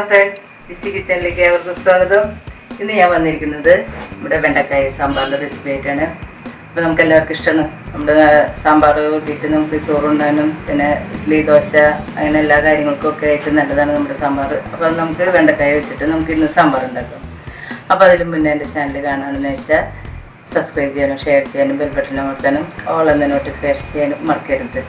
Hello friends BC കിച്ചണിലേക്ക് അവർക്ക് സ്വാഗതം. ഇന്ന് ഞാൻ വന്നിരിക്കുന്നത് നമ്മുടെ വെണ്ടക്കായ സാമ്പാറിന്റെ റെസിപ്പി ആയിട്ടാണ്. അപ്പോൾ നമുക്ക് എല്ലാവർക്കും ഇഷ്ടമാണ്. നമ്മുടെ സാമ്പാർ കൂട്ടിയിട്ട് നമുക്ക് ചോറുണ്ടാനും പിന്നെ ഇഡ്ഡലി ദോശ അങ്ങനെ എല്ലാ കാര്യങ്ങൾക്കൊക്കെ ആയിട്ട് നല്ലതാണ് നമ്മുടെ സാമ്പാർ. അപ്പോൾ നമുക്ക് വെണ്ടക്കായ വെച്ചിട്ട് നമുക്ക് ഇന്ന് സാമ്പാർ ഉണ്ടാക്കാം. അപ്പോൾ അതിലും മുന്നേ എന്റെ ചാനൽ കാണുകയാണെന്ന് വെച്ചാൽ സബ്സ്ക്രൈബ് ചെയ്യാനും ഷെയർ ചെയ്യാനും ബെൽ ബട്ടൺ അമർത്താനും ഓൾ എന്ന നോട്ടിഫിക്കേഷൻ ചെയ്യാനും മറക്കരുത്.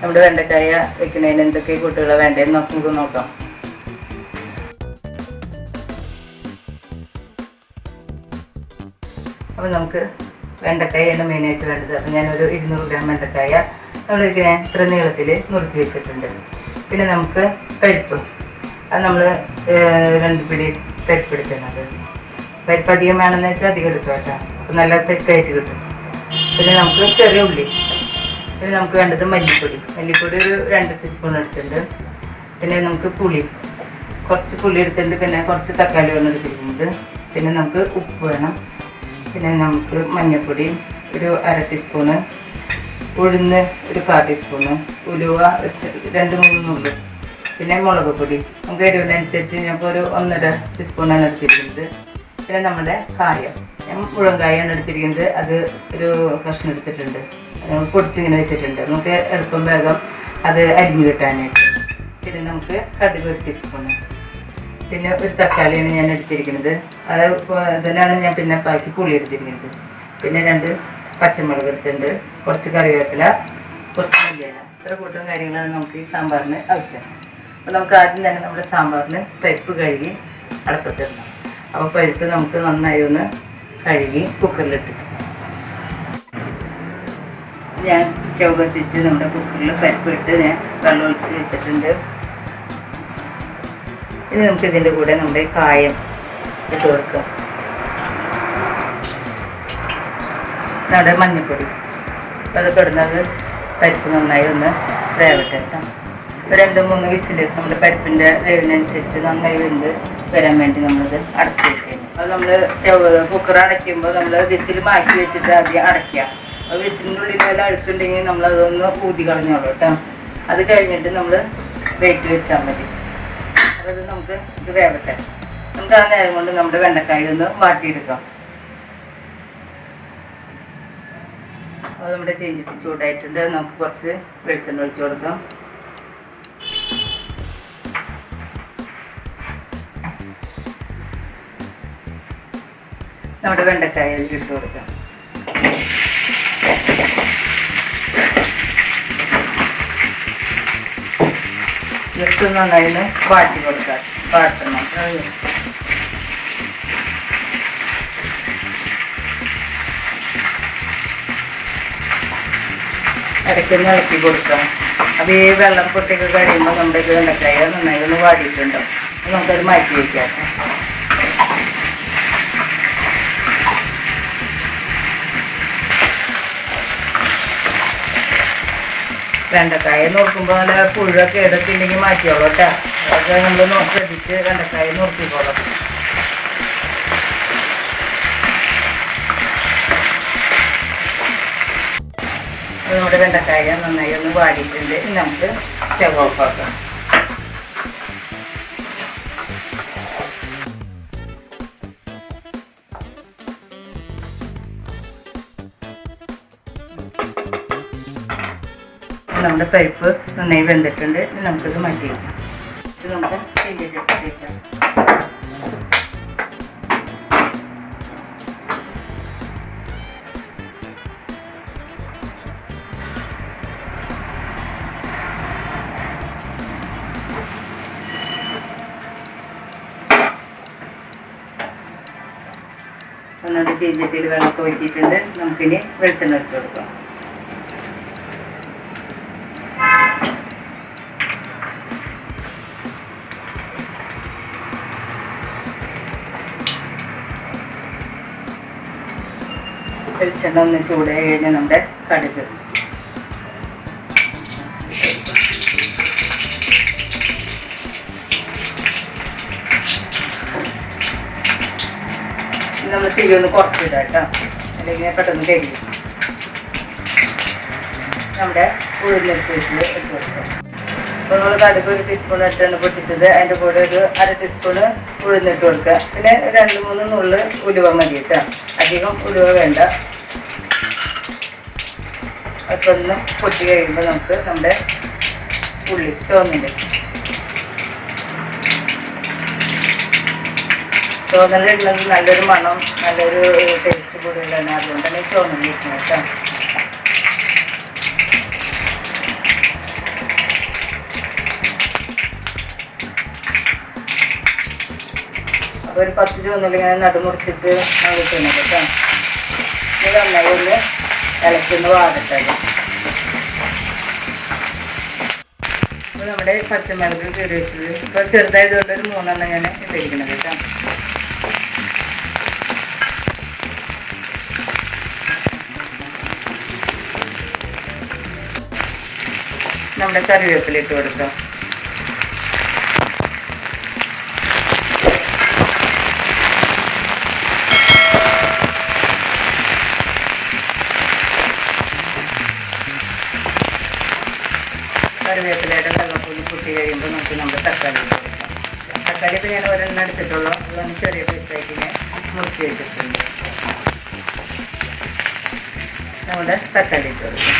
നമ്മുടെ വെണ്ടക്കായ വെക്കുന്നതിന് എന്തൊക്കെ കൂട്ടുകളാണ് വേണ്ടതെന്ന് നമുക്ക് നോക്കാം. അപ്പോൾ നമുക്ക് വെണ്ടക്കായാണ് മെയിനായിട്ട് വേണ്ടത്. അപ്പോൾ ഞാനൊരു ഇരുന്നൂറ് ഗ്രാം വെണ്ടക്കായ നമ്മളിങ്ങനെ ഇത്ര നീളത്തിൽ നുറുക്കി വെച്ചിട്ടുണ്ട്. പിന്നെ നമുക്ക് പരിപ്പ്. അത് നമ്മൾ രണ്ട് പിടി പരിപ്പ് എടുക്കുന്നത് പരിപ്പ് അധികം വേണമെന്ന് വെച്ചാൽ അധികം എടുക്കുക കേട്ടോ. അപ്പോൾ നല്ല തെക്കായിട്ട് കിട്ടും. പിന്നെ നമുക്ക് ചെറിയ ഉള്ളി. പിന്നെ നമുക്ക് വേണ്ടത് മല്ലിപ്പൊടി. മല്ലിപ്പൊടി ഒരു രണ്ട് ടീസ്പൂൺ എടുത്തിട്ടുണ്ട്. പിന്നെ നമുക്ക് പുളി. കുറച്ച് പുളി എടുത്തിട്ടുണ്ട്. പിന്നെ കുറച്ച് തക്കാളി വേണം എടുത്തിട്ടുണ്ട് പിന്നെ നമുക്ക് ഉപ്പ് വേണം. പിന്നെ നമുക്ക് മഞ്ഞൾപ്പൊടി ഒരു അര ടീസ്പൂണ് ഉഴുന്ന് ഒരു കാൽ ടീസ്പൂണ് ഉലുവ ഒരു രണ്ട് മൂന്ന് നുള്ളു പിന്നെ മുളക് പൊടി. നമുക്ക് എരിവിനനുസരിച്ച് ഞാനിപ്പോൾ ഒരു ഒന്നര ടീസ്പൂണാണ് എടുത്തിരിക്കുന്നത്. പിന്നെ നമ്മുടെ കായം. ഞാൻ മുഴങ്കായാണ് എടുത്തിരിക്കുന്നത്. അത് ഒരു കഷ്ണം എടുത്തിട്ടുണ്ട്. പൊടിച്ചിങ്ങനെ വെച്ചിട്ടുണ്ട്. നമുക്ക് എളുപ്പം വേഗം അത് അരിഞ്ഞു കിട്ടാനായിട്ട്. പിന്നെ നമുക്ക് കടുക് ഒരു ടീസ്പൂണ്. പിന്നെ ഒരു തക്കാളിയാണ് ഞാൻ എടുത്തിരിക്കുന്നത്. അത് അതെല്ലാം ഞാൻ പിന്നെ ബാക്കി പുളി എടുത്തിരിക്കുന്നത്. പിന്നെ രണ്ട് പച്ചമുളക് എടുത്തിട്ടുണ്ട്. കുറച്ച് കറിവേപ്പില കുറച്ച് മല്ലിയില. ഇത്ര കൂട്ടം കാര്യങ്ങളാണ് നമുക്ക് ഈ സാമ്പാറിന് ആവശ്യം. അപ്പോൾ നമുക്ക് ആദ്യം തന്നെ നമ്മുടെ സാമ്പാറിന് പരിപ്പ് കഴുകി അടപ്പത്തിടണം അപ്പോൾ പരിപ്പ് നമുക്ക് നന്നായി ഒന്ന് കഴുകി കുക്കറിലിട്ട് ഞാൻ സ്റ്റൗ കത്തിച്ച് നമ്മുടെ കുക്കറിൽ പരിപ്പ് ഇട്ട് ഞാൻ വെള്ളം ഒഴിച്ച് വെച്ചിട്ടുണ്ട്. ഇനി നമുക്ക് ഇതിന്റെ കൂടെ നമ്മുടെ കായം ഇട്ട് കൊടുക്കാം. നമ്മുടെ മഞ്ഞൾപ്പൊടി അപ്പോൾ അതൊക്കെ ഇടുന്നത് പരിപ്പ് നന്നായി ഒന്ന് വേവട്ടെ കേട്ടോ. രണ്ട് മൂന്ന് വിസിൽ നമ്മുടെ പരിപ്പിന്റെ വേവിനനുസരിച്ച് നന്നായി വെന്ത് വരാൻ വേണ്ടി നമ്മളത് അടച്ചു വെക്കുകയാണ് അത് നമ്മൾ സ്റ്റവ് കുക്കർ അടയ്ക്കുമ്പോൾ നമ്മൾ വിസിൽ മാറ്റി വെച്ചിട്ട് ആദ്യം അടയ്ക്കുക. അപ്പോൾ വിസിലിന്റെ ഉള്ളിൽ വല്ല അഴുക്കുണ്ടെങ്കിൽ നമ്മളതൊന്ന് ഊതി കളഞ്ഞോളൂ കേട്ടോ. അത് കഴിഞ്ഞിട്ട് നമ്മൾ വെയിറ്റ് വെച്ചാൽ മതി. അപ്പോൾ ഇത് നമുക്ക് ഇത് വേവട്ടെ. നമുക്ക് ആ നേരം കൊണ്ട് നമ്മുടെ വെണ്ടക്കായ ഒന്ന് വാട്ടിയെടുക്കാം. അപ്പോൾ നമ്മുടെ ചേഞ്ചിട്ട് ചൂടായിട്ടുണ്ട്. നമുക്ക് കുറച്ച് വെളിച്ചെണ്ണ ഒഴിച്ചു കൊടുക്കാം. നമ്മുടെ വെണ്ടക്കായ ഇട്ട് കൊടുക്കാം. ഒന്ന് വാട്ടി കൊടുക്കാം വാട്ടണം അത്. ഇടയ്ക്കൊന്ന് ഇളക്കി കൊടുക്കാം. അപ്പോൾ ഈ വെള്ളം പൊട്ടിക്ക് കഴിയുമ്പോൾ നമ്മുടെ വെണ്ടക്കായ നന്നായി ഒന്ന് വാടിയിട്ടുണ്ടാവും നമുക്കത് മാറ്റി വയ്ക്കാം വെണ്ടക്കായ നോക്കുമ്പോൾ നല്ല ഏതൊക്കെ ഉണ്ടെങ്കിൽ മാറ്റിയോളൂ കേട്ടോ. അതൊക്കെ നമ്മൾ ശ്രദ്ധിച്ച് വെണ്ടക്കായ നോക്കിക്കോളാം നമ്മുടെ വെണ്ടക്കായ നന്നായി ഒന്ന് വാടിയിട്ടുണ്ട്. നമുക്ക് സ്റ്റവ് നമ്മുടെ പരിപ്പ് നന്നായി വെന്തിട്ടുണ്ട്. നമുക്കിത് മാറ്റി വയ്ക്കാം ഇത് നമുക്ക് ചെയ്തിട്ട് നമ്മുടെ ചീഞ്ചട്ടിയിൽ വെള്ളമൊക്കെ വയ്ക്കിയിട്ടുണ്ട് നമുക്കിനി വെളിച്ചെണ്ണ വെച്ച് കൊടുക്കാം. വെളിച്ചെണ്ണ ഒന്ന് ചൂടായി കഴിഞ്ഞാൽ നമ്മുടെ കടുക്. നമ്മൾ തിരി ഒന്ന് കുറച്ചിടാം കേട്ടോ. അല്ലെങ്കിൽ പെട്ടെന്ന് കഴിയും നമ്മുടെ ഉഴുന്നെടുത്ത് ഇട്ട് കൊടുക്കാം. അപ്പോൾ നമ്മൾ കടുക് ഒരു ടീസ്പൂൺ ഇട്ടാണ് പൊട്ടിച്ചത്. അതിന്റെ കൂടെ ഒരു അര ടീസ്പൂണ് ഉഴുന്നിട്ട് കൊടുക്കുക. പിന്നെ രണ്ട് മൂന്ന് നുള്ള് ഉലുവ മതി കേട്ടോ. അധികം ഉലുവ വേണ്ട. അതൊക്കെ ഒന്ന് പൊട്ടി കഴിയുമ്പോൾ നമുക്ക് നമ്മുടെ ഉള്ളി ചുവന്നിന്റെ ചുവന്നലുള്ളത് നല്ലൊരു മണം നല്ലൊരു ടേസ്റ്റ് കൂടുതലാണ് അതുകൊണ്ടാണ് ഈ ചുവന്നൽ ഇരിക്കുന്നത് കേട്ടോ. അപ്പോൾ ഒരു പത്ത് ചുവന്നൽ ഇങ്ങനെ നടുമുറിച്ചിട്ട് തിന്നത് കേട്ടോ. ഇത് നന്നായി ഒന്ന് ഇളക്കുന്ന വാടട്ടെ അപ്പോൾ നമ്മുടെ പച്ചമുളക് ചെറിയ വെച്ചത്. ഇപ്പോൾ ചെറുതായതുകൊണ്ട് ഒരു മൂന്നെണ്ണം ഞാൻ ഇട്ടിരിക്കുന്നത് കേട്ടോ. നമ്മുടെ കറിവേപ്പില ഇട്ട് കൊടുക്കാം. കഴിയുമ്പോൾ നമുക്ക് നമ്മുടെ തക്കാളി കൊടുക്കാം. തക്കാളി ഇപ്പോൾ ഞാൻ ഒരെണ്ണം എടുത്തിട്ടുള്ളൂ. അതൊന്ന് ചെറിയ പീസായിട്ട് ഞാൻ മുറിച്ച് വെച്ചിട്ടുണ്ട്. നമ്മുടെ തക്കാളി ഇട്ട് കൊടുക്കാം.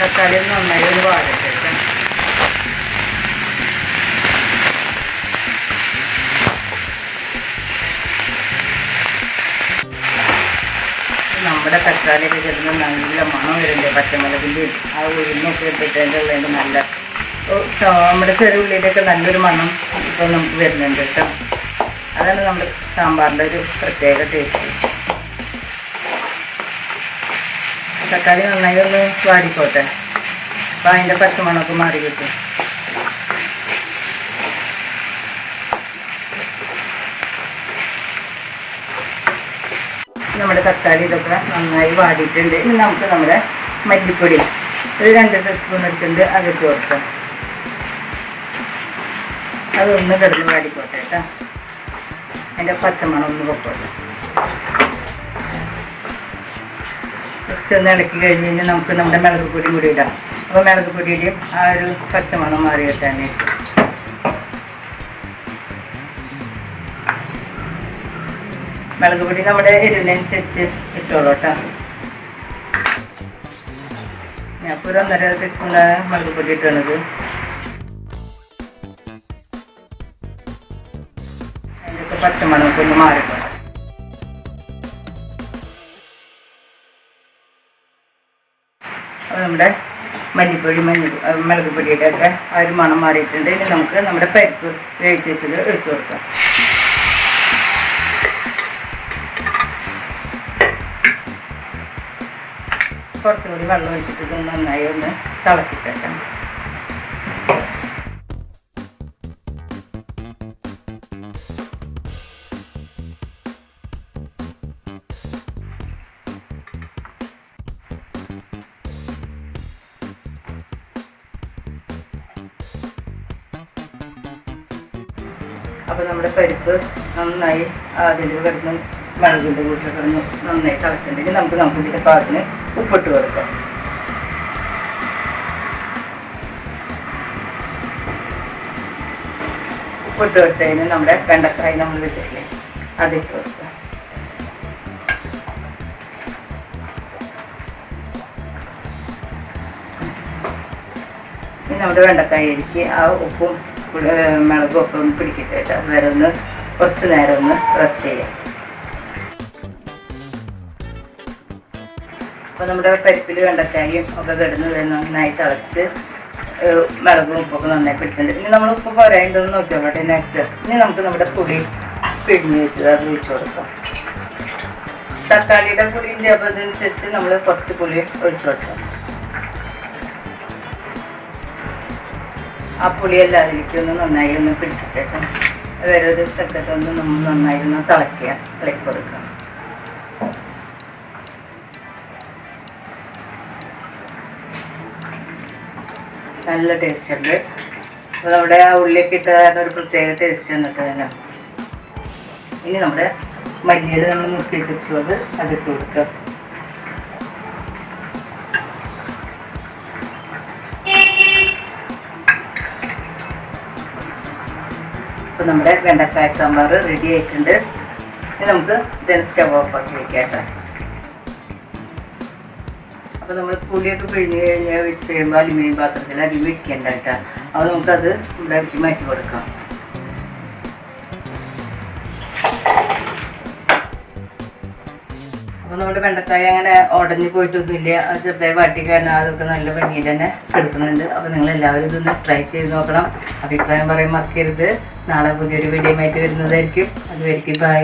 തക്കാളി ഒന്ന് നന്നായി ഒരു വാടട്ടെ നമ്മുടെ ചേർന്ന് നല്ല മണം വരുന്നുണ്ട് പച്ചമുളകിന്റെ ആ ഉഴുന്നൊക്കെ ഇട്ടിട്ട് ഉള്ളതിന്റെ നല്ല നമ്മുടെ ചെറുള്ളിയിലൊക്കെ നല്ലൊരു മണം ഇപ്പോൾ നമുക്ക് വരുന്നുണ്ട് കേട്ടോ. അതാണ് നമ്മുടെ സാമ്പാറിന്റെ ഒരു പ്രത്യേക ടേസ്റ്റ് തക്കാളി നന്നായി ഒന്ന് വാടിക്കോട്ടെ. അപ്പോൾ അതിന്റെ പച്ചമണമൊക്കെ മാറി കിട്ടും. നമ്മുടെ തക്കാളി ഇതൊക്കെ നന്നായി വാടിയിട്ടുണ്ട്. ഇനി നമുക്ക് നമ്മുടെ മല്ലിപ്പൊടി ഒരു രണ്ട് ടീസ്പൂൺ എടുത്തിട്ടുണ്ട് അതിട്ട് കൊടുക്കാം. അതൊന്ന് കിടന്ന് വാടിക്കോട്ടെ കേട്ടോ. അതിന്റെ പച്ചമണം ഒന്ന് പൊക്കോട്ടെ. ജസ്റ്റ് ഒന്ന് ഇളക്കി കഴിഞ്ഞ് കഴിഞ്ഞാൽ നമുക്ക് നമ്മുടെ മിളക് പൊടിയും കൂടി ഇടാം. അപ്പോൾ മിളക് പൊടിയുടെയും ആ ഒരു പച്ചമണം മാറി വെച്ചാനായിട്ട് മുളക് പൊടി നമ്മുടെ എരിവിനനുസരിച്ച് ഇട്ടോളൂ കേട്ടോ. ഞാൻ ഇപ്പോൾ ഒരു ഒന്നര ടീസ്പൂണാണ് മുളക് പൊടി ഇട്ടണത്. അതിന്റെ പച്ചമുളക് ഒന്ന് മാറി അപ്പോൾ നമ്മുടെ മല്ലിപ്പൊടി മഞ്ഞ മുളക് പൊടിയുടെ ഒക്കെ ആ ഒരു മണം മാറിയിട്ടുണ്ട്. ഇനി നമുക്ക് നമ്മുടെ പരിപ്പ് വേവിച്ച് വെച്ചത് ഒഴിച്ചു കൊടുക്കാം. കുറച്ചുകൂടി വെള്ളം ഒഴിച്ചിട്ട് നന്നായി ഒന്ന് തിളക്കിട്ടേക്കാം അപ്പോൾ നമ്മുടെ പരിപ്പ് നന്നായി അതിൽ കിടന്ന് മുളകിന്റെ കൂട്ടിൽ കിടന്ന് നന്നായി തിളച്ചിട്ടുണ്ടെങ്കിൽ നമുക്ക് നമുക്ക് ഇതിന്റെ പാകത്തിന് ഉപ്പിട്ട് കൊടുക്കാം. ഉപ്പിട്ട് കൊടുത്തതിന് നമ്മുടെ വെണ്ടക്കായി നമ്മൾ വെച്ചിട്ടില്ലേ അതിട്ട് കൊടുക്കാം. നമ്മുടെ വെണ്ടക്കായരിക്ക് ആ ഉപ്പും മുളകും ഒക്കെ ഒന്ന് പിടിക്കട്ടെ കേട്ടോ. ഒന്ന് കുറച്ച് നേരം ഒന്ന് റെസ്റ്റ് ചെയ്യാം. അപ്പോൾ നമ്മുടെ പരിപ്പിൽ വെണ്ടക്കായും ഒക്കെ കിടന്ന് വരുന്ന നന്നായി തിളച്ച് മിളകും ഉപ്പൊക്കെ നന്നായി പിടിച്ചിട്ടുണ്ട്. ഇനി നമ്മൾ ഉപ്പ് നോക്കിയാൽ നോക്കിയോട്ടെ നെക്സ്റ്റ് ഇനി നമുക്ക് നമ്മുടെ പുളി പിഴിഞ്ഞ് വെച്ചത് അത് ഒഴിച്ചു കൊടുക്കാം. തക്കാളിയുടെ പുളിന്റെ അപ്പം അതനുസരിച്ച് നമ്മൾ കുറച്ച് പുളി ഒഴിച്ചു കൊടുക്കാം. ആ പുളിയെല്ലാം അതിലേക്ക് ഒന്ന് നന്നായി ഒന്ന് പിടിച്ചിട്ടേക്കാം വേറെ ഒരു സെക്കൻഡ് ഒന്ന് നമ്മൾ നന്നായി ഒന്ന് തിളക്കുക തിളക്കി കൊടുക്കുക. നല്ല ടേസ്റ്റ് ഉണ്ട്. നമ്മുടെ ആ ഉള്ളിലേക്ക് ഇട്ട് കാരണം ഒരു പ്രത്യേക ടേസ്റ്റ് വന്നിട്ട് തന്നെ. ഇനി നമ്മുടെ മഞ്ഞൾ നമ്മൾ മുറുക്കി വെച്ചിട്ടുള്ളത് അതിട്ട് കൊടുക്കുക ഇപ്പം നമ്മുടെ വെണ്ടക്കായ സാമ്പാർ റെഡി ആയിട്ടുണ്ട്. ഇനി നമുക്ക് ഇതിന് സ്റ്റവ് ഓഫ് ആക്കി വെക്കാം കേട്ടോ. അപ്പോൾ നമ്മൾ പുളിയൊക്കെ പിഴിഞ്ഞ് കഴിഞ്ഞാൽ വെച്ച് കഴിയുമ്പോൾ അലുമിനിയം പാത്രത്തിൽ അരി വെക്കേണ്ട അപ്പോൾ നമുക്കത് ഇവിടെ മാറ്റി കൊടുക്കാം. അപ്പോൾ നമ്മുടെ വെണ്ടക്കായ അങ്ങനെ ഉടഞ്ഞു പോയിട്ടൊന്നുമില്ല. അത് ചെറുതായി വാട്ടി കാരണം അതൊക്കെ നല്ല ഭംഗിയിൽ തന്നെ കിടക്കുന്നുണ്ട്. അപ്പോൾ നിങ്ങൾ എല്ലാവരും ഇതൊന്ന് ട്രൈ ചെയ്ത് നോക്കണം. അഭിപ്രായം പറയാൻ മറക്കരുത്. നാളെ പുതിയൊരു വീഡിയോ ആയിട്ട് വരുന്നതായിരിക്കും. അതുവരെയ്ക്കും ബൈ